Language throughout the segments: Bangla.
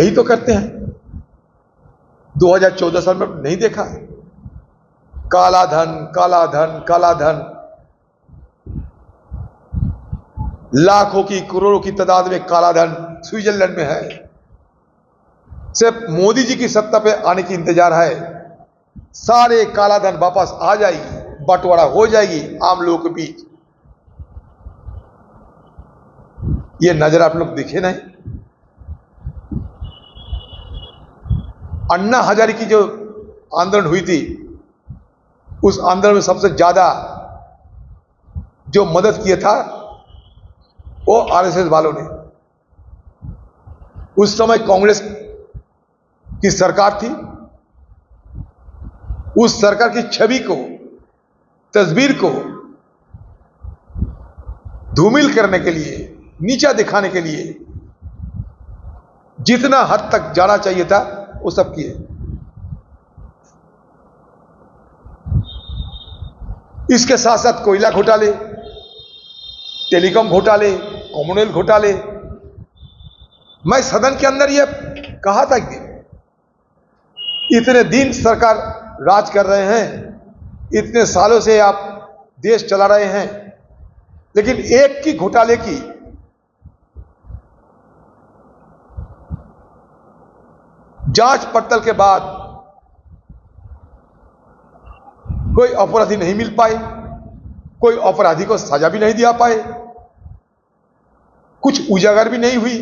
यही तो करते हैं। 2014 साल में नहीं देखा है। काला धन काला धन काला धन लाखों की, करोड़ों की तादाद में काला धन स्विट्जरलैंड में है। सिर्फ़ मोदी जी की सत्ता पे आने की इंतज़ार है। सारे काला धन वापस आ जाएगी, बंटवारा हो जाएगी आम लोगों के बीच। ये नज़र आप लोग दिखे नहीं? अन्ना हजारे की जो आंदोलन हुई थी, उस आंदोलन में सबसे ज़्यादा जो मदद किया था, वो आरएसएस वालों ने। उस समय कांग्रेस की सरकार थी, उस सरकार की छवि को, तस्वीर को धूमिल करने के लिए, नीचा दिखाने के लिए जितना हद तक जाना चाहिए था वो सब किए। इसके साथ साथ कोयला घोटाले, टेलीकॉम घोटाले, कॉमनवेल्थ घोटाले। मैं सदन के अंदर ये कहा था कि इतने दिन सरकार राज कर रहे हैं, इतने सालों से आप देश चला रहे हैं, लेकिन एक की घोटाले की जाँच पड़ताल के बाद कोई अपराधी नहीं मिल पाए, कोई अपराधी को सजा भी नहीं दिया पाए, कुछ उजागर भी नहीं हुई।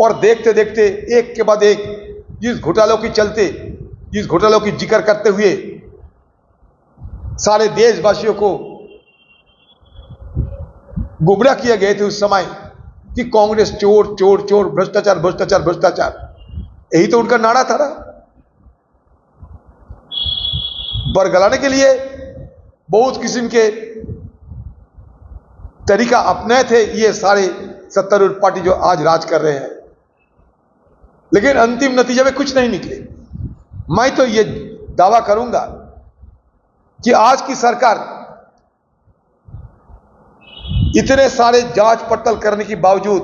और देखते देखते एक के बाद एक, जिस घोटालों की चलते, जिस घोटालों की ज़िक्र करते हुए सारे देशवासियों को गुमराह किए गए थे उस समय कि कांग्रेस चोर चोर चोर, भ्रष्टाचार भ्रष्टाचार भ्रष्टाचार। यही तो उनका नारा था ना। बरगलाने के लिए बहुत किस्म के तरीका अपनाए थे, ये सारे सत्तारूढ़ पार्टी जो आज राज कर रहे हैं। लेकिन अंतिम नतीजे में कुछ नहीं निकले। मैं तो ये दावा करूँगा कि आज की सरकार इतने सारे जाँच पड़ताल करने के बावजूद,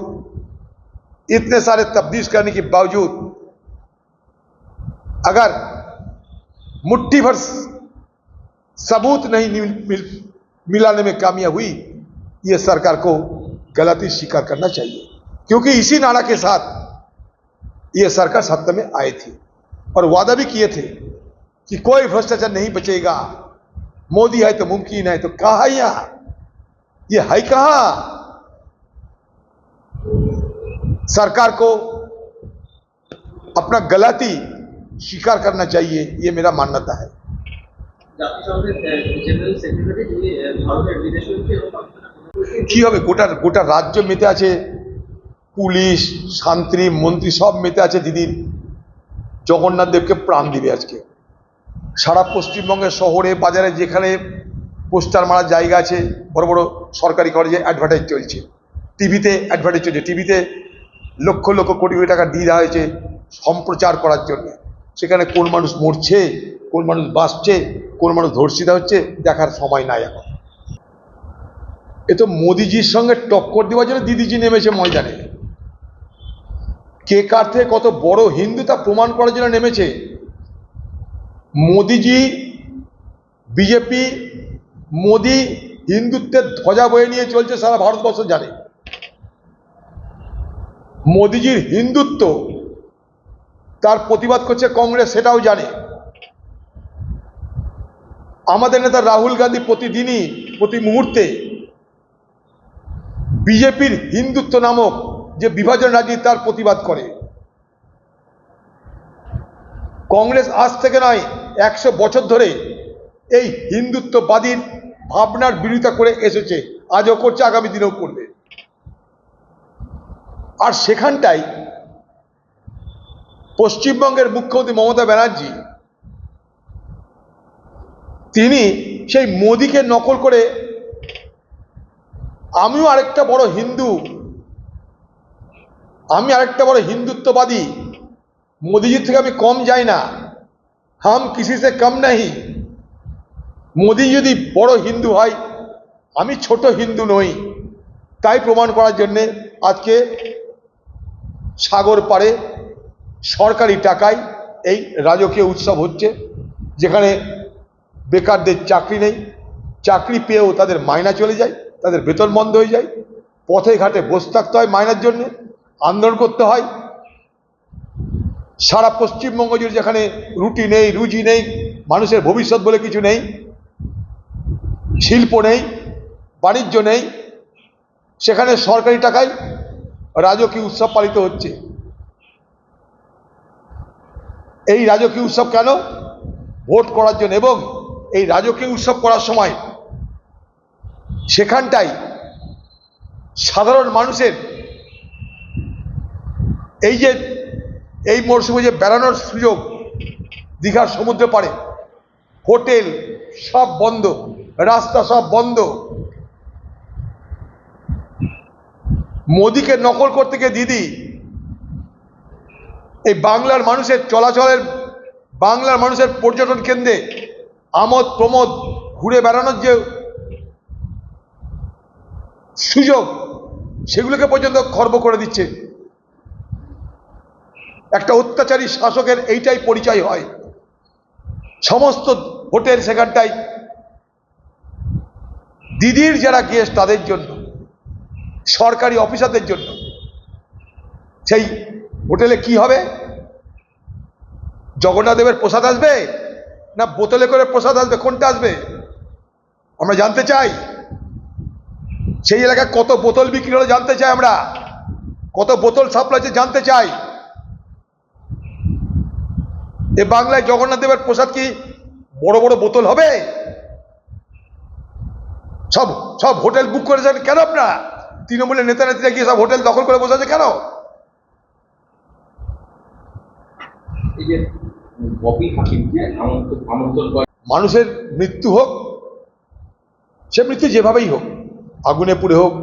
इतने सारे तब्दीश करने के बावजूद अगर मुट्ठी भर सबूत नहीं मिल, मिल, मिलाने में कामयाब हुई ये सरकार को गलती स्वीकार करना चाहिए। क्योंकि इसी नारा के साथ ये सरकार सत्ता में आई थी। और वादा भी किए थे कि कोई भ्रष्टाचार नहीं बचेगा। मोदी है तो मुमकिन है तो कहा है यहाँ? ये है कहा? सरकार को अपना गलती स्वीकार करना चाहिए ये मेरा मान्यता है জাতিসংঘের জেনারেল সেক্রেটারি যিনি আহ, ভারতের বিদেশমন্ত্রী এবং পাকিস্তানের কি হবে গোটা গোটা রাজ্য মেতে আছে পুলিশ শান্তি মন্ত্রী সব মেতে আছে দিদির জগন্নাথ দেবকে প্রাণ দিবে আজকে সারা পশ্চিমবঙ্গের শহরে বাজারে যেখানে পোস্টার মারার জায়গা আছে বড় বড় সরকারি কলেজে অ্যাডভার্টাইজ চলছে টিভিতে অ্যাডভার্টাইজ চলছে টিভিতে লক্ষ লক্ষ কোটি কোটি টাকা দিয়ে দেওয়া হয়েছে সম্প্রচার করার জন্য সেখানে কোন মানুষ মরছে, কোন মানুষ বাঁচছে, কোন মানুষ ধর্ষিতা হচ্ছে, দেখার সময় নাই এখন। এ তো মোদিজির সঙ্গে টক্কর দেওয়ার জন্য দিদিজি নেমেছে ময়দানে। কে কার থেকে কত বড় হিন্দু তা প্রমাণ করার জন্য নেমেছে। মোদিজি, বিজেপি, মোদি হিন্দুত্বের ধ্বজা বয়ে নিয়ে চলছে সারা ভারতবর্ষ জানে। মোদিজির হিন্দুত্ব তার প্রতিবাদ করছে কংগ্রেস, সেটাও জানে। আমাদের নেতা রাহুল গান্ধী প্রতিদিনই, প্রতি মুহূর্তে বিজেপির হিন্দুত্ব নামক যে বিভাজন রাজনীতি, তার প্রতিবাদ করে। কংগ্রেস আজ থেকে নয়, একশো বছর ধরে এই হিন্দুত্ববাদীর ভাবনার বিরোধিতা করে এসেছে। আজও করছে, আগামী দিনেও করবে। আর সেখানটাই পশ্চিমবঙ্গের মুখ্যমন্ত্রী মমতা ব্যানার্জি, তিনি সেই মোদিকে নকল করে আমিও আরেকটা বড় হিন্দু, আমি আরেকটা বড় হিন্দুত্ববাদী, মোদিজির থেকে আমি কম যাই না। হাম কিসি সে কম নাহি। মোদি যদি বড় হিন্দু হয়, আমি ছোট হিন্দু নই। তাই প্রমাণ করার জন্যে আজকে সাগর পাড়ে সরকারি টাকায় এই রাজকীয় উৎসব হচ্ছে, যেখানে বেকারদের চাকরি নেই, চাকরি পেয়েও তাদের মায়না চলে যায়, তাদের বেতন বন্ধ হয়ে যায়, পথে ঘাটে বসে থাকতে হয় মায়নার জন্য, আন্দোলন করতে হয়। সারা পশ্চিমবঙ্গ জুড়ে যেখানে রুটি নেই, রুজি নেই, মানুষের ভবিষ্যৎ বলে কিছু নেই, শিল্প নেই, বাণিজ্য নেই, সেখানে সরকারি টাকায় রাজকীয় উৎসব পালিত হচ্ছে। এই রাজকীয় উৎসব কেন? ভোট করার জন্য। এবং এই রাজকীয় উৎসব করার সময় সেখানটাই সাধারণ মানুষের এই যে, এই মরশুমে যে বেড়ানোর সুযোগ দীঘার সমুদ্র পাড়ে, হোটেল সব বন্ধ, রাস্তা সব বন্ধ। মোদিকে নকল করতে গিয়ে দিদি এই বাংলার মানুষের চলাচলের, বাংলার মানুষের পর্যটন কেন্দ্রে আমোদ প্রমোদ ঘুরে বেড়ানোর যে সুযোগ, সেগুলোকে পর্যন্ত খর্ব করে দিচ্ছে। একটা অত্যাচারী শাসকের এইটাই পরিচয় হয়। সমস্ত হোটেল সেখানটাই দিদির যারা গেস্ট তাদের জন্য, সরকারি অফিসারদের জন্য। সেই হোটেলে কি হবে? জগন্নাথদেবের প্রসাদ আসবে? না বোতলে করে প্রসাদ আসবে? কোনটা আসবে? আমরা জানতে চাই। সেই এলাকায় কত বোতল বিক্রি হলো জানতে চাই আমরা। কত বোতল সাপ্লাই হচ্ছে জানতে চাই। এ বাংলায় জগন্নাথ দেবের প্রসাদ কি বড় বড় বোতল হবে? সব সব হোটেল বুক করেছেন কেন আপনারা? তৃণমূলের নেতা নেত্রীরা গিয়ে সব হোটেল দখল করে বসে আছে কেন? এই যে ববি হাকিমকে আমন্ত্রণ আমন্ত্রণ মানুষের মৃত্যু হোক, সে মৃত্যু যেভাবেই হোক, আগুনে পুড়ে হোক,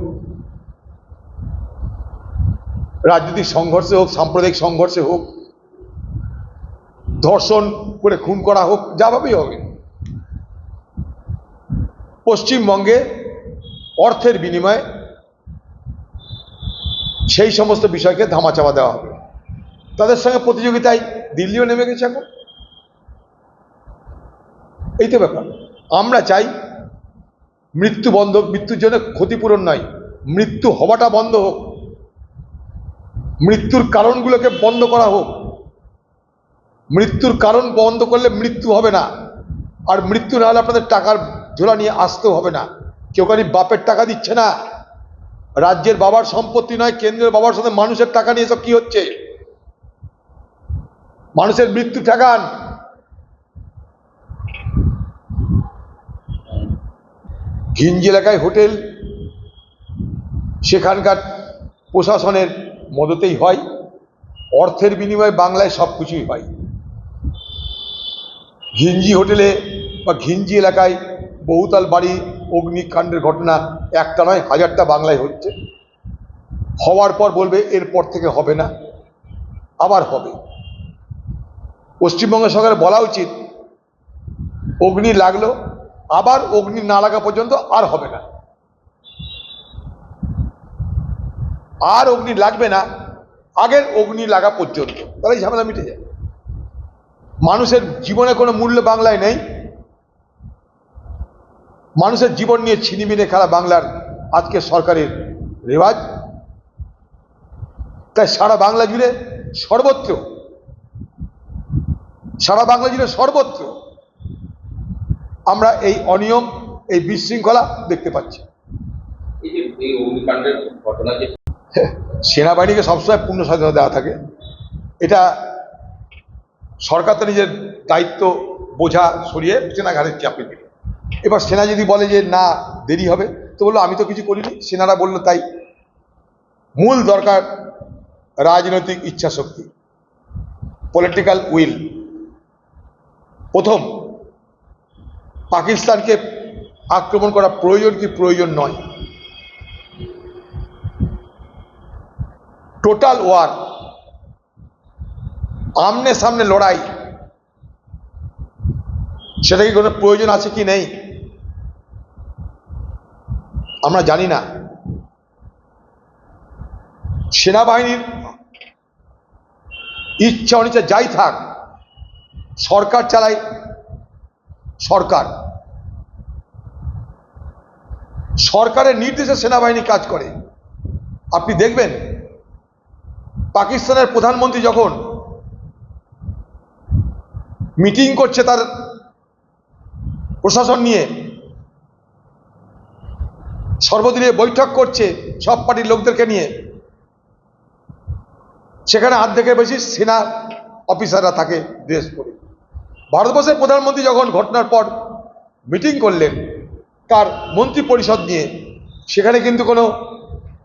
রাজনৈতিক সংঘর্ষে হোক, সাম্প্রদায়িক সংঘর্ষে হোক, ধর্ষণ করে খুন করা হোক, যাভাবেই হবে পশ্চিমবঙ্গে অর্থের বিনিময়ে সেই সমস্ত বিষয়কে ধামাচাপা দেওয়া হবে। তাদের সঙ্গে প্রতিযোগিতায় দিল্লিও নেমে গেছে এখন। এই তো ব্যাপার। আমরা চাই মৃত্যু বন্ধ, মৃত্যুর জন্য ক্ষতিপূরণ নয়, মৃত্যু হওয়াটা বন্ধ হোক, মৃত্যুর কারণগুলোকে বন্ধ করা হোক। মৃত্যুর কারণ বন্ধ করলে মৃত্যু হবে না, আর মৃত্যু না হলে আপনাদের টাকার ঝোলা নিয়ে আসতেও হবে না। কেউ কারি বাপের টাকা দিচ্ছে না। রাজ্যের বাবার সম্পত্তি নয়, কেন্দ্রের বাবার সাথে মানুষের টাকা নিয়ে সব কি হচ্ছে? মানুষের মৃত্যু ঠেকান। ঘিঞ্জি এলাকায় হোটেল, সেখানকার প্রশাসনের মদতেই হয়, অর্থের বিনিময়ে বাংলায় সব কিছুই হয়। ঘিঞ্জি হোটেলে বা ঘিঞ্জি এলাকায় বহুতল বাড়ি, অগ্নিকাণ্ডের ঘটনা একটা নয়, হাজারটা বাংলায় হচ্ছে। হওয়ার পর বলবে, এরপর থেকে হবে না। আবার হবে। পশ্চিমবঙ্গ সরকারের বলা উচিত, অগ্নি লাগল, আবার অগ্নি না লাগা পর্যন্ত আর হবে না। আর অগ্নি লাগবে না, আগের অগ্নি লাগা পর্যন্ত। তাহলে ঝামেলা মিটে যায়। মানুষের জীবনে কোনো মূল্য বাংলায় নেই। মানুষের জীবন নিয়ে ছিনিমিনে খেলা বাংলার আজকে সরকারের রেওয়াজ। তাই সারা বাংলা জুড়ে সর্বত্র সারা বাংলা জুড়ে সর্বত্র আমরা এই অনিয়ম এই বিশৃঙ্খলা দেখতে পাচ্ছি। সেনাবাহিনীকে সবসময় পূর্ণ স্বাধীনতা দেওয়া থাকে। এটা সরকার তো নিজের দায়িত্ব বোঝা সরিয়ে সেনা ঘাড়ে চাপিয়ে দিল। এবার সেনা যদি বলে যে না দেরি হবে তো বলল আমি তো কিছু করিনি। সেনারা বলল তাই মূল দরকার রাজনৈতিক ইচ্ছা শক্তি পলিটিক্যাল উইল প্রথম, পাকিস্তানকে আক্রমণ করা প্রয়োজন কি প্রয়োজন নয়। টোটাল ওয়ার আমনে সামনে লড়াই, সেটা কি কোনো প্রয়োজন আছে কি নেই? আমরা জানি না। সেনাবাহিনীর ইচ্ছা অনিচ্ছা যাই থাক সরকার চালায় সরকার। সরকারের নির্দেশে সেনাবাহিনী কাজ করে। আপনি দেখবেন, পাকিস্তানের প্রধানমন্ত্রী যখন মিটিং করছে তার প্রশাসন নিয়ে সর্বদিনে বৈঠক করছে সব পার্টির লোকদেরকে নিয়ে, সেখানে অর্ধেকের বেশি সেনা অফিসাররা থাকে, ড্রেস পরে। ভারতবর্ষের প্রধানমন্ত্রী যখন ঘটনার পর মিটিং করলেন, তার মন্ত্রী পরিষদ নিয়ে, সেখানে কিন্তু কোনো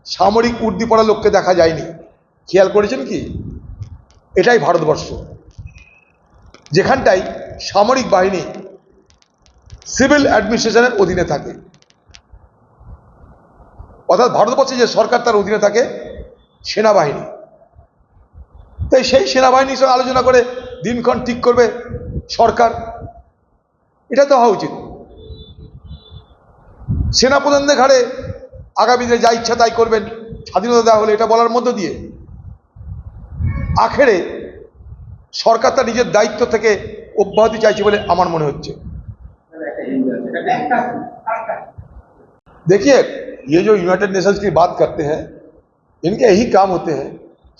সামরিক উর্দি পড়া লোককে দেখা যায়নি। খেয়াল করেছেন কি? এটাই ভারতবর্ষ। যেখানটায় সামরিক বাহিনী সিভিল অ্যাডমিনিস্ট্রেশনের অধীনে থাকে। অর্থাৎ ভারতবর্ষে যে সরকার তার অধীনে থাকে, সেনাবাহিনী। তাই সেই সেনাবাহিনীর সঙ্গে আলোচনা করে দিনক্ষণ ঠিক করবে সরকার এটা তো হওয়া উচিত সেনাপ্রধানদের ঘাড়ে আগামী দিনে যা ইচ্ছা তাই করবেন স্বাধীনতা দেওয়া হলে এটা বলার মধ্য দিয়ে আখেরে সরকার তার নিজের দায়িত্ব থেকে অব্যাহতি চাইছে বলে আমার মনে হচ্ছে देखिए ये जो यूनाइटेड नेशंस की बात करते हैं इनके यही काम होते हैं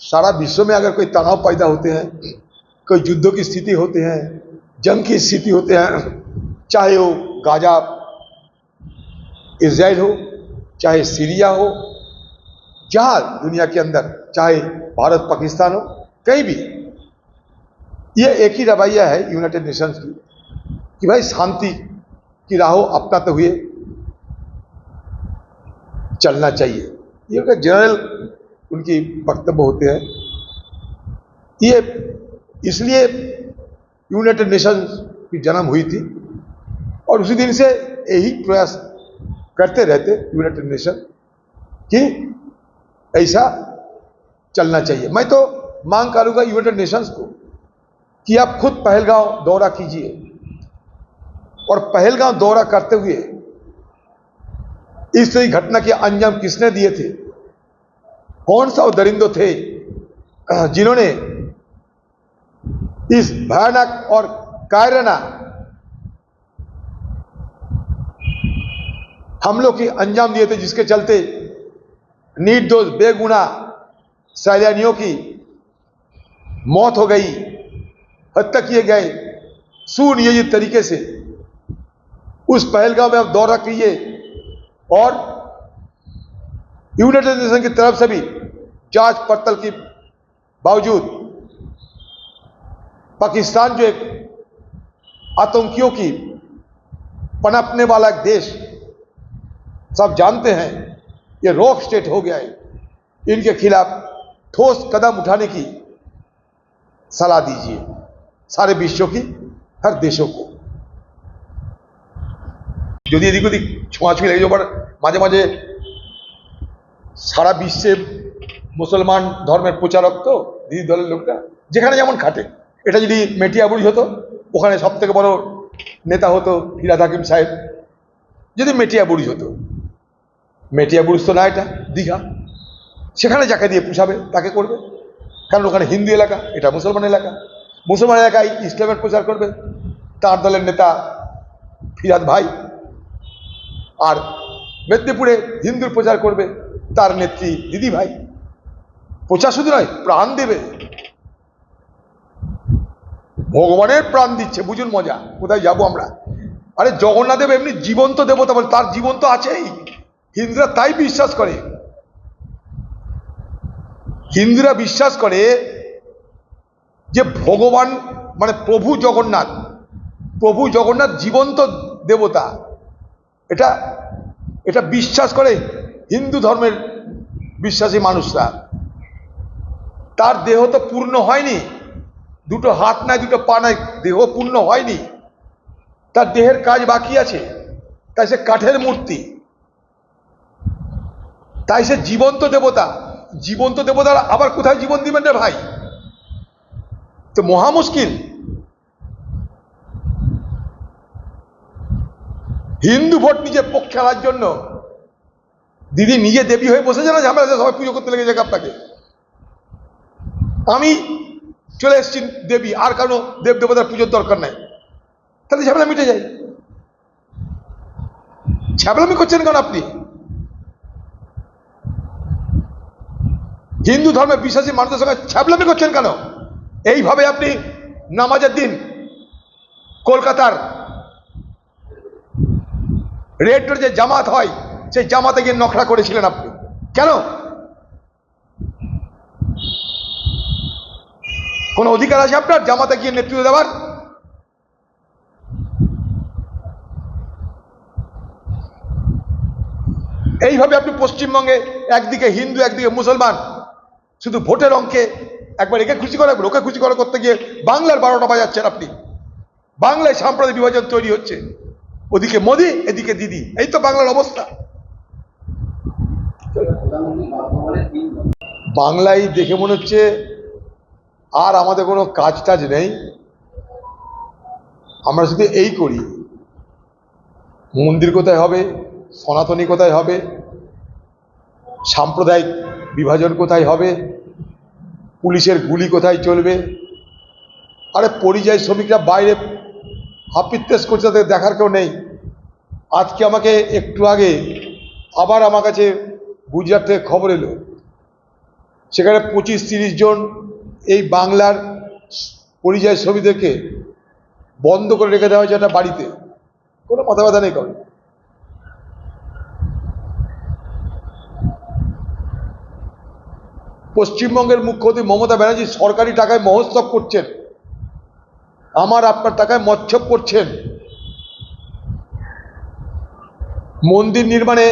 सारा विश्व में अगर कोई तनाव पैदा होते हैं कोई युद्धों की स्थिति होते हैं जंग की स्थिति होते हैं, चाहे वो गाजा इसराइल हो, चाहे सीरिया हो, जहाँ दुनिया के अंदर, चाहे भारत, पाकिस्तान हो, कहीं भी। ये एक ही रवैया है यूनाइटेड नेशंस की, कि भाई शांति की राहों अपनाते हुए चलना चाहिए। ये उनका जनरल उनकी वक्तव्य होते हैं। ये इसलिए यूनाइटेड नेशंस की जन्म हुई थी और उसी दिन से यही प्रयास करते रहते यूनाइटेड नेशन कि ऐसा चलना चाहिए। मैं तो मांग करूँगा यूनाइटेड नेशंस को कि आप खुद पहलगांव दौरा कीजिए और पहलगांव दौरा करते हुए इस तरह घटना के अंजाम किसने दिए थे? कौन सा वो दरिंदो थे? जिन्होंने इस भयानक और कायराना हमलों की अंजाम दिए थे, जिसके चलते निर्दोष, बेगुना सैलानियों की मौत हो गई, हत्या किए गए सुनियोजित तरीके से। उस पहलगांव में आप दौरा कीजिए और यूनाइटेड नेशन की तरफ़ से भी जाँच पड़ताल के बावजूद पाकिस्तान जो एक आतंकियों की पनपने वाला एक देश सब जानते हैं ये रॉक स्टेट हो गया है इनके खिलाफ ठोस कदम उठाने की सलाह दीजिए सारे विश्व की हर देशों को যদি এদিক ওদিক ছোঁয়াছুঁই লেগে যাবার মাঝে মাঝে সারা বিশ্বে মুসলমান ধর্মের প্রচারক তো দিদি দলের লোকরা যেখানে যেমন খাটে এটা যদি মেটিয়াবুড়ি হতো, ওখানে সব থেকে বড় নেতা হতো ফিরাদ হাকিম সাহেব। যদি মেটিয়াবুড়ি হতো মেটিয়াবুড়ি তো না এটা, দীঘা। সেখানে যাকে দিয়ে পুষাবে, তাকে করবে। কারণ ওখানে হিন্দু এলাকা, এটা মুসলমান এলাকা। মুসলমান এলাকায় ইসলামের প্রচার করবে তার দলের নেতা ফিরাদ ভাই। আর মেদিনীপুরে হিন্দুর প্রচার করবে তার নেত্রী দিদি ভাই। প্রচার শুধু নয়, প্রাণ দেবে। ভগবানের প্রাণ দিচ্ছে, বুঝুন মজা, কোথায় যাব আমরা? আরে জগন্নাথ দেব এমনি জীবন্ত দেবতা বলে, তার জীবন তো আছেই। হিন্দুরা তাই বিশ্বাস করে। হিন্দুরা বিশ্বাস করে যে ভগবান মানে প্রভু জগন্নাথ প্রভু জগন্নাথ জীবন্ত দেবতা। এটা এটা বিশ্বাস করে হিন্দু ধর্মের বিশ্বাসী মানুষরা। তার দেহ তো পূর্ণ হয়নি। দুটো হাত নাই, দুটো পা নাই, দেহ পূর্ণ হয়নি। তার দেহের কাজ বাকি আছে, তাই সে কাঠের মূর্তি। তাই সে জীবন্ত দেবতা। জীবন্ত দেবতার আবার কোথায় জীবন দিবেন রে ভাই? তো মহা মুশকিল। হিন্দু ভোট নিজের পক্ষে আনার জন্য। দিদি নিজে দেবী হয়ে বসেছে না? ঝামেলা সবাই পুজো করতে লেগেছে আপনাকে। আমি চলে এসছেন দেবী, আর কারও দেব দেবতার পুজোর দরকার নাই। তাহলে ঝামেলা মিটে যায়। ঝামেলামি করছেন কেন আপনি? হিন্দু ধর্মে বিশ্বাসী মানুষের সঙ্গে ছ্যাবলামি করছেন কেন? এইভাবে আপনি নামাজের দিন কলকাতার রেড যে জামাত হয়, সেই জামাতে গিয়ে নখরা করেছিলেন আপনি। কেন? কোন অধিকার আছে আপনার? জামাতে গিয়ে নেতৃত্ব দেওয়ার? এইভাবে আপনি পশ্চিমবঙ্গে একদিকে হিন্দু, একদিকে মুসলমান, শুধু ভোটের অঙ্কে একবার একে খুশি করা ওকে খুশি করা করতে গিয়ে বাংলার বারোটা বাজাচ্ছেন আপনি। বাংলায় সাম্প্রদায়িক বিভাজন তৈরি হচ্ছে। ওদিকে মোদি, এদিকে দিদি। এই তো বাংলার অবস্থা। বাংলায় দেখে মনে হচ্ছে আর আমাদের কোনো কাজ টাজ নেই। আমরা শুধু এই করি। মন্দির কোথায় হবে? সনাতনী কোথায় হবে? সাম্প্রদায়িক বিভাজন কোথায় হবে? পুলিশের গুলি কোথায় চলবে? আরে পরিযায়ী শ্রমিকরা বাইরে হাপিত্তেস করছে, তাদের দেখার কেউ নেই। আজকে আমাকে একটু আগে আবার আমার কাছে গুজরাট থেকে খবর এলো। সেখানে পঁচিশ তিরিশ জন এই বাংলার পরিযায়ী শ্রমিকদেরকে বন্ধ করে রেখে দেওয়া হয়েছে একটা বাড়িতে। কোনো মাথা ব্যথা নেই কারণ পশ্চিমবঙ্গের মুখ্যমন্ত্রী মমতা ব্যানার্জি সরকারি টাকায় মহোৎসব করছেন। আমার আপনার টাকায় মচ্ছব করছেন। মন্দির নির্মাণে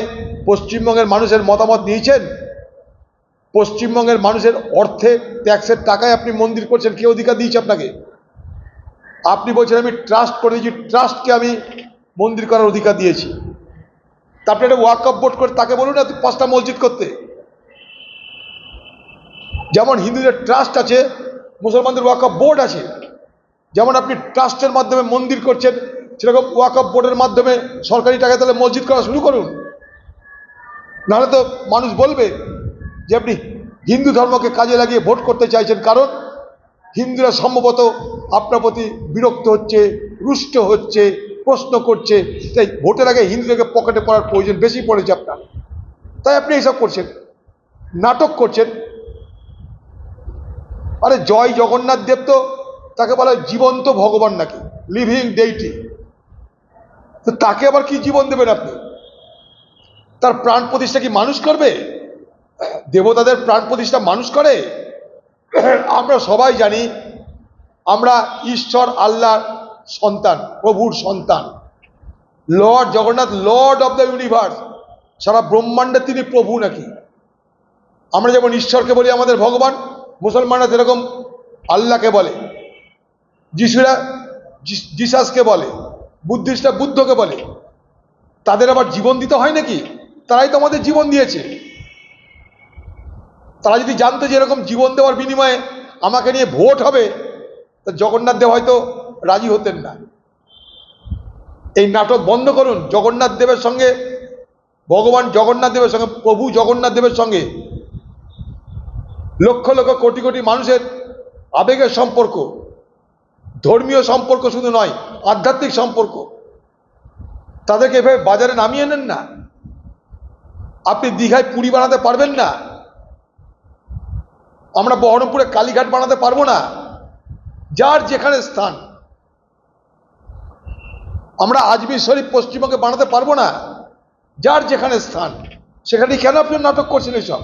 পশ্চিমবঙ্গের মানুষের মতামত নিয়েছেন? পশ্চিমবঙ্গের মানুষের অর্থে ট্যাক্সের টাকায় আপনি মন্দির করছেন, কে অধিকার দিয়েছে আপনাকে? আপনি বলছেন, আমি ট্রাস্ট করে দিয়েছি ট্রাস্টকে আমি মন্দির করার অধিকার দিয়েছি। তারপরে একটা ওয়াকআপ বোর্ড করে তাকে বলুন না, পাঁচটা মসজিদ করতে। যেমন হিন্দুদের ট্রাস্ট আছে, মুসলমানদের ওয়াকআপ বোর্ড আছে। যেমন আপনি ট্রাস্টের মাধ্যমে মন্দির করছেন, সেরকম ওয়াকআপ বোর্ডের মাধ্যমে সরকারি টাকায় তাহলে মসজিদ করা শুরু করুন। নাহলে তো মানুষ বলবে যে আপনি হিন্দু ধর্মকে কাজে লাগিয়ে ভোট করতে চাইছেন, কারণ হিন্দুরা সম্ভবত আপনার প্রতি বিরক্ত হচ্ছে, রুষ্ট হচ্ছে, প্রশ্ন করছে। তাই ভোটের আগে হিন্দুদেরকে পকেটে পড়ার প্রয়োজন বেশি পড়েছে আপনার। তাই আপনি এইসব করছেন, নাটক করছেন। আরে জয় জগন্নাথ দেব তো, তাকে বলা হয় জীবন্ত ভগবান নাকি লিভিং ডেইটি তো তাকে আবার কি জীবন দেবেন আপনি? তার প্রাণ প্রতিষ্ঠা কি মানুষ করবে? দেবতাদের প্রাণ প্রতিষ্ঠা মানুষ করে, আমরা সবাই জানি আমরা ঈশ্বর আল্লাহ সন্তান, প্রভুর সন্তান। Lord Jagannath lord of the universe সারা ব্রহ্মাণ্ডে তিনি প্রভু নাকি? আমরা যেমন ঈশ্বরকে বলি আমাদের ভগবান, মুসলমানরা যেরকম আল্লাহকে বলে। যিশুরা জিসাসকে বলে, বুদ্ধিস্টরা বুদ্ধকে বলে। তাদের আবার জীবন দিতে হয় নাকি? তারাই তো আমাদের জীবন দিয়েছে। তারা যদি জানতো যে এরকম জীবন দেওয়ার বিনিময়ে আমাকে নিয়ে ভোট হবে, তা জগন্নাথ দেব হয়তো রাজি হতেন না। এই নাটক বন্ধ করুন, জগন্নাথ দেবের সঙ্গে, ভগবান জগন্নাথ দেবের সঙ্গে, প্রভু জগন্নাথ দেবের সঙ্গে। লক্ষ লক্ষ কোটি কোটি মানুষের আবেগের সম্পর্ক, ধর্মীয় সম্পর্ক শুধু নয়, আধ্যাত্মিক সম্পর্ক। তাদেরকে এভাবে বাজারে নামিয়ে নেন না। আপনি দীঘায় পুরী বানাতে পারবেন না। আমরা বহরমপুরে কালীঘাট বানাতে পারব না। যার যেখানে স্থান। আমরা আজমির শরীফ পশ্চিমবঙ্গে বানাতে পারব না। যার যেখানে স্থান। সেখানে কেন আপনি নাটক করছেন এসব?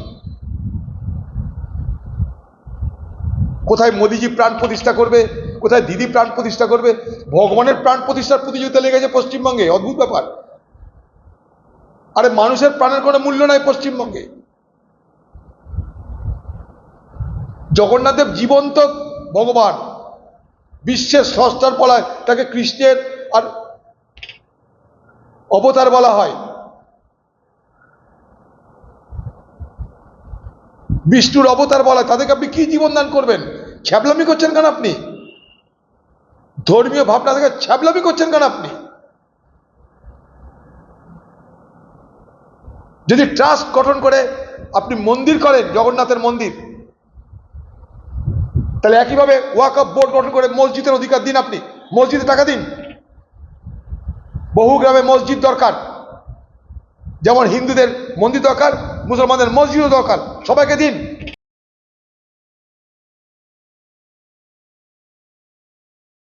কোথায় মোদিজি প্রাণ প্রতিষ্ঠা করবে? কোথায় দিদি প্রাণ প্রতিষ্ঠা করবে? ভগবানের প্রাণ প্রতিষ্ঠার প্রতিযোগিতা লেগেছে পশ্চিমবঙ্গে। অদ্ভুত ব্যাপার। আরে মানুষের প্রাণের কোনো মূল্য নাই পশ্চিমবঙ্গে। জগন্নাথদেব জীবন্ত ভগবান। বিশ্বের স্রষ্টার বলা হয় তাকে কৃষ্ণের আর অবতার বলা হয়। বিষ্ণুর অবতার বলা তাদেরকে আপনি কি জীবন দান করবেন? ছ্যাবলামি করছেন কেন আপনি? ধর্মীয় ভাবনা থেকে ছ্যাবলামি করছেন কেন আপনি? যদি ট্রাস্ট গঠন করে আপনি মন্দির করেন, জগন্নাথের মন্দির তাহলে একইভাবে ওয়াকফ বোর্ড গঠন করে মসজিদের অধিকার দিন আপনি। মসজিদে টাকা দিন। বহু গ্রামে মসজিদ দরকার। যেমন হিন্দুদের মন্দির দরকার, মুসলমানদের মসজিদও দরকার। সবাইকে দিন।